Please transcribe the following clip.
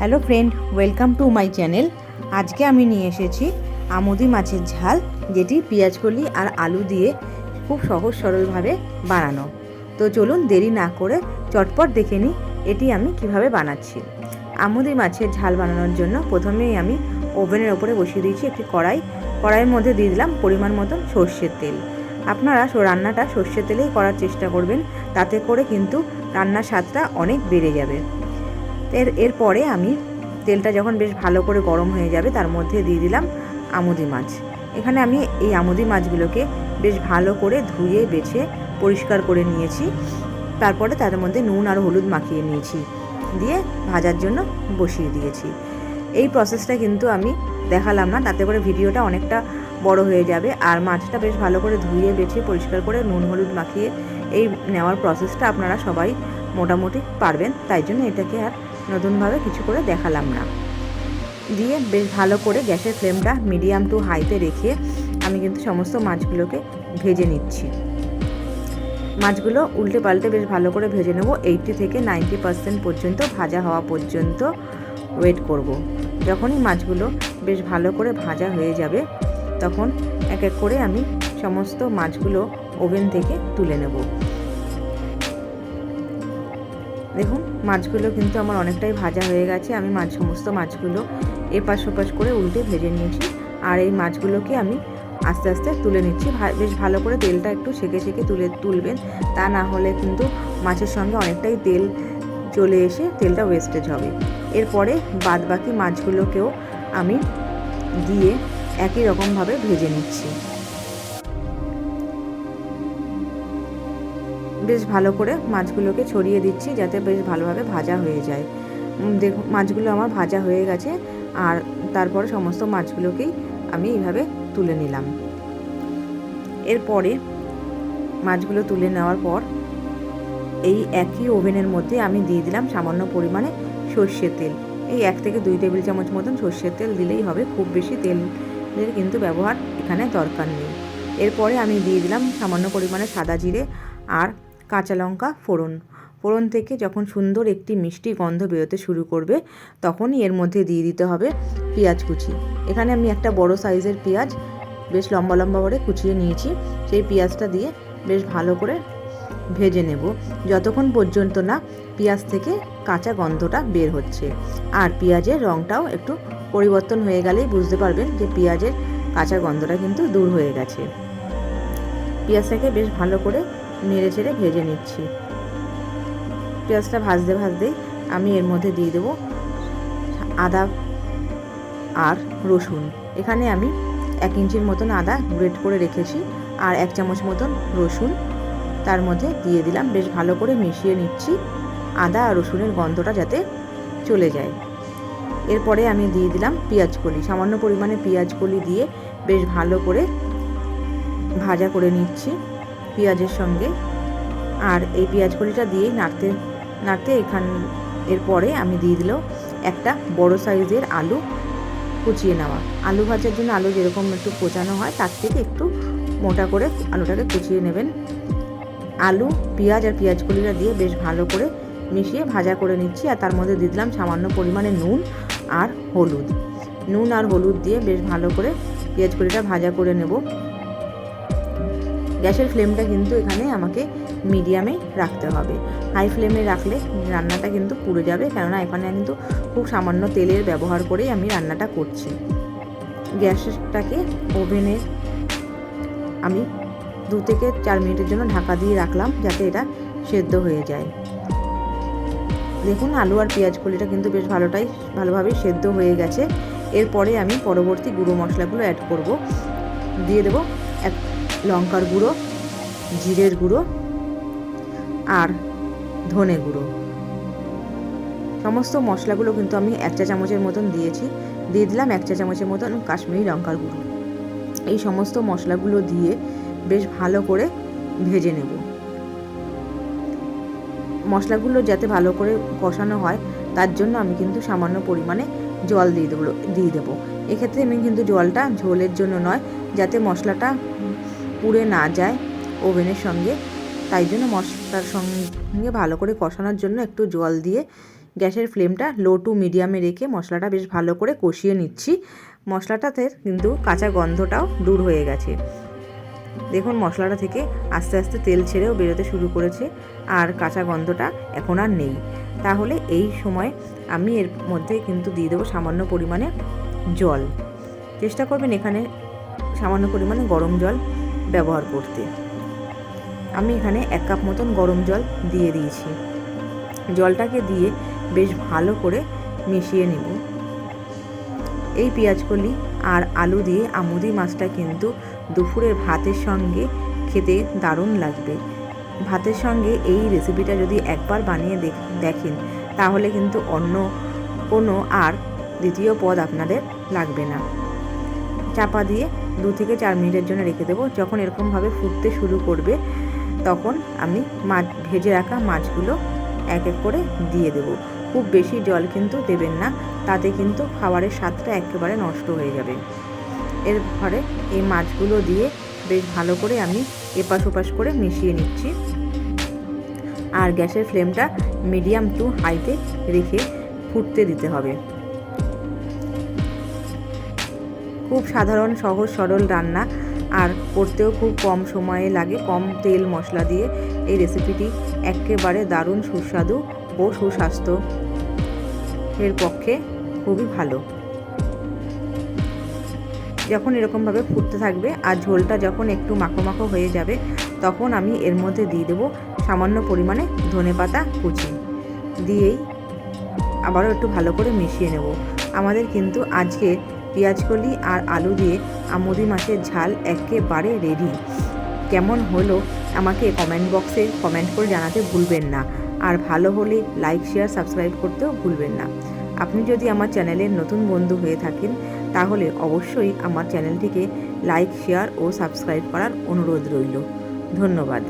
Hello friend, welcome to my channel. আজকে আমি নিয়ে এসেছি আমুদি মাছের ঝাল, যেটি পেঁয়াজ কলি আর আলু দিয়ে খুব সহজ সরলভাবে বানানো। তো চলুন দেরি না করে চটপট দেখে নিই এটি আমি কীভাবে বানাচ্ছি। আমুদি মাছের ঝাল বানানোর জন্য প্রথমেই আমি ওভেনের ওপরে বসিয়ে দিয়েছি একটি কড়াই। কড়াইয়ের মধ্যে দিয়ে দিলাম পরিমাণ মতন সর্ষের তেল। আপনারা রান্নাটা সর্ষের তেলেই করার চেষ্টা করবেন, তাতে করে কিন্তু রান্নার স্বাদটা অনেক বেড়ে যাবে। এর, এরপরে আমি তেলটা যখন বেশ ভালো করে গরম হয়ে যাবে, তার মধ্যে দিয়ে দিলাম আমুদি মাছ। এখানে আমি এই আমুদি মাছগুলোকে বেশ ভালো করে ধুয়ে, বেছে, পরিষ্কার করে নিয়েছি। তারপরে তার মধ্যে নুন আর হলুদ মাখিয়ে নিয়েছি। দিয়ে ভাজার জন্য বসিয়ে দিয়েছি। এই প্রসেসটা কিন্তু আমি দেখালাম না, তাতে করে ভিডিওটা অনেকটা বড় হয়ে যাবে। আর মাছটা বেশ ভালো করে ধুয়ে, বেছে, পরিষ্কার করে নুন, হলুদ মাখিয়ে এই নেওয়ার প্রসেসটা আপনারা সবাই মোটামুটি পারবেন। তাই জন্য এটাকে আর নতুনভাবে কিছু করে দেখালাম না। দিয়ে বেশ ভালো করে গ্যাসের ফ্লেমটা মিডিয়াম টু হাইতে রেখে আমি কিন্তু সমস্ত মাছগুলোকে ভেজে নিচ্ছি। মাছগুলো উল্টে পাল্টে বেশ ভালো করে ভেজে নেব। এইটটি থেকে নাইনটি পার্সেন্ট পর্যন্ত ভাজা হওয়া পর্যন্ত ওয়েট করব। যখনই মাছগুলো বেশ ভালো করে ভাজা হয়ে যাবে, তখন এক এক করে আমি সমস্ত মাছগুলো ওভেন থেকে তুলে নেব। দেখুন, মাছগুলো কিন্তু আমার অনেকটাই ভাজা হয়ে গেছে। আমি মাছ, সমস্ত মাছগুলো এপাশ ওপাশ করে উল্টে ভেজে নিয়েছি। আর এই মাছগুলোকে আমি আস্তে আস্তে তুলে নিচ্ছি। বেশ ভালো করে তেলটা একটু সেকে সেকে তুলে তুলবেন। তা না হলে কিন্তু মাছের সঙ্গে অনেকটাই তেল চলে এসে তেলটা ওয়েস্টেজ হবে। এরপরে বাদ বাকি মাছগুলোকেও আমি দিয়ে একই রকমভাবে ভেজে নিচ্ছি। বেশ ভালো করে মাছগুলোকে ছড়িয়ে দিচ্ছি যাতে বেশ ভালোভাবে ভাজা হয়ে যায়। দেখুন, মাছগুলো আমার ভাজা হয়ে গেছে আর তারপরে সমস্ত মাছগুলোকেই আমি এইভাবে তুলে নিলাম। এরপরে মাছগুলো তুলে নেওয়ার পর এই একই ওভেনের মধ্যে আমি দিয়ে দিলাম সামান্য পরিমাণে সর্ষের তেল। এই এক থেকে দুই টেবিল চামচ মতন সর্ষের তেল দিলেই হবে, খুব বেশি তেলের কিন্তু ব্যবহার এখানে দরকার নেই। এরপরে আমি দিয়ে দিলাম সামান্য পরিমাণে সাদা জিরে আর কাঁচা লঙ্কা ফোড়ন। ফোড়ন থেকে যখন সুন্দর একটি মিষ্টি গন্ধ বেরোতে শুরু করবে, তখনই এর মধ্যে দিয়ে দিতে হবে পেঁয়াজ কুচি। এখানে আমি একটা বড় সাইজের পেঁয়াজ বেশ লম্বা লম্বা করে কুচিয়ে নিয়েছি। সেই পেঁয়াজটা দিয়ে বেশ ভালো করে ভেজে নেব। যতক্ষণ পর্যন্ত না পেঁয়াজ থেকে কাঁচা গন্ধটা বের হচ্ছে। আর পেঁয়াজের রঙটাও একটু পরিবর্তন হয়ে গেলেই বুঝতে পারবেন যে পেঁয়াজের কাঁচা গন্ধটা কিন্তু দূর হয়ে গেছে। পেঁয়াজটাকে বেশ ভালো করে নেড়ে চেড়ে ভেজে নিচ্ছি। পেঁয়াজটা ভাজতে ভাজতেই আমি এর মধ্যে দিয়ে দেবো আদা আর রসুন। এখানে আমি এক ইঞ্চির মতন আদা গ্রেট করে রেখেছি আর এক চামচ মতন রসুন তার মধ্যে দিয়ে দিলাম। বেশ ভালো করে মিশিয়ে নিচ্ছি। আদা আর রসুনের গন্ধটা যাতে চলে যায়। এরপরে আমি দিয়ে দিলাম পেঁয়াজ কলি। সামান্য পরিমাণে পেঁয়াজ কলি দিয়ে বেশ ভালো করে ভাজা করে নিচ্ছি। পেঁয়াজের সঙ্গে। আর এই পেঁয়াজ কলিটা দিয়েই নাড়তে নাড়তে এখান, এরপরে আমি দিয়ে দিল একটা বড় সাইজের আলু কুচিয়ে নেওয়া। আলু ভাজার জন্য আলু যেরকম একটু কোচানো হয়, তার থেকে একটু মোটা করে আলুটাকে কুচিয়ে নেবেন। আলু, পেঁয়াজ আর পেঁয়াজ কলিটা দিয়ে বেশ ভালো করে মিশিয়ে ভাজা করে নিচ্ছি। আর তার মধ্যে দিয়ে দিলাম সামান্য পরিমাণে নুন আর হলুদ। নুন আর হলুদ দিয়ে বেশ ভালো করে পেঁয়াজ কলিটা ভাজা করে নেব। গ্যাসের ফ্লেমটা কিন্তু এখানে আমাকে মিডিয়ামে রাখতে হবে। হাই ফ্লেমে রাখলে রান্নাটা কিন্তু পুড়ে যাবে, কেননা এখানে কিন্তু খুব সামান্য তেলের ব্যবহার করেই আমি রান্নাটা করছি। গ্যাসটাকে ওভেনে আমি দু থেকে চার মিনিটের জন্য ঢাকা দিয়ে রাখলাম যাতে এটা সেদ্ধ হয়ে যায়। দেখুন, আলু আর পেঁয়াজ কলিটা কিন্তু বেশ ভালোটাই ভালোভাবে সেদ্ধ হয়ে গেছে। এরপরে আমি পরবর্তী গুঁড়ো মশলাগুলো অ্যাড করব। দিয়ে দেবো লঙ্কার গুঁড়ো, জিরের গুঁড়ো আর ধনে গুঁড়ো। সমস্ত মশলাগুলো কিন্তু আমি এক চা চামচের মতন দিয়েছি। দিয়ে দিলাম এক চা চামচের মতন কাশ্মীরি লঙ্কার গুঁড়ো। এই সমস্ত মশলাগুলো দিয়ে বেশ ভালো করে ভেজে নেব। মশলাগুলো যাতে ভালো করে কষানো হয়, তার জন্য আমি কিন্তু সামান্য পরিমাণে জল দিয়ে দেবো দিয়ে দেবো। এক্ষেত্রে আমি কিন্তু জলটা ঝোলের জন্য নয়, যাতে মশলাটা পুড়ে না যায় ওভেনের সঙ্গে। তাই জন্য মশলার সঙ্গে ভালো করে কষানোর জন্য একটু জল দিয়ে গ্যাসের ফ্লেমটা লো টু মিডিয়ামে রেখে মশলাটা বেশ ভালো করে কষিয়ে নিচ্ছি। মশলাটাতে কিন্তু কাঁচা গন্ধটাও দূর হয়ে গেছে। দেখুন মশলাটা থেকে আস্তে আস্তে তেল ছেড়েও বেরোতে শুরু করেছে আর কাঁচা গন্ধটা এখন আর নেই। তাহলে এই সময় আমি এর মধ্যে কিন্তু দিয়ে দেবো সামান্য পরিমাণে জল। চেষ্টা করবেন এখানে সামান্য পরিমাণে গরম জল। ব্যবহার করতে। আমি এখানে এক কাপ মতন গরম জল দিয়ে দিয়েছি। জলটাকে দিয়ে বেশ ভালো করে মিশিয়ে নেব। এই পেঁয়াজকলি আর আলু দিয়ে আমুদি মাছটা কিন্তু দুপুরের ভাতের সঙ্গে খেতে দারুণ লাগবে। ভাতের সঙ্গে এই রেসিপিটা যদি একবার বানিয়ে দেখেন, তাহলে কিন্তু অন্য কোনো আর দ্বিতীয় পদ আপনাদের লাগবে না। চাপা দিয়ে দু থেকে চার মিনিটের জন্য রেখে দেবো। যখন এরকমভাবে ফুটতে শুরু করবে, তখন আমি মাছ, ভেজে রাখা মাছগুলো এক এক করে দিয়ে দেবো। খুব বেশি জল কিন্তু দেবেন না, তাতে কিন্তু খাবারের স্বাদটা একেবারে নষ্ট হয়ে যাবে। এর পরে এই মাছগুলো দিয়ে বেশ ভালো করে আমি এপাশ ওপাশ করে মিশিয়ে নিচ্ছি। আর গ্যাসের ফ্লেমটা মিডিয়াম টু হাইতে রেখে ফুটতে দিতে হবে। খুব সাধারণ, সহজ, সরল রান্না। আর করতেও খুব কম সময়ে লাগে, কম তেল মশলা দিয়ে। এই রেসিপিটি একেবারে দারুণ, সুস্বাদু ও সুস্বাস্থ্য। এর পক্ষে খুবই ভালো। যখন এরকমভাবে ফুটতে থাকবে আর ঝোলটা যখন একটু মাখো মাখো হয়ে যাবে, তখন আমি এর মধ্যে দিয়ে দেবো সামান্য পরিমাণে ধনে পাতা কুচি। দিয়েই আবারও একটু ভালো করে মিশিয়ে নেব। আমাদের কিন্তু আজকে পেঁয়াজকলি আর আলু দিয়ে আমুদি মাছের ঝাল একেবারে রেডি কেমন হলো আমাকে কমেন্ট বক্সে কমেন্ট করে জানাতে ভুলবেন না। আর ভালো হলে লাইক শেয়ার সাবস্ক্রাইব করতেও ভুলবেন না। আপনি যদি আমার চ্যানেলের নতুন বন্ধু হয়ে থাকেন, তাহলে অবশ্যই আমার চ্যানেলটিকে লাইক শেয়ার ও সাবস্ক্রাইব করার অনুরোধ রইল। ধন্যবাদ।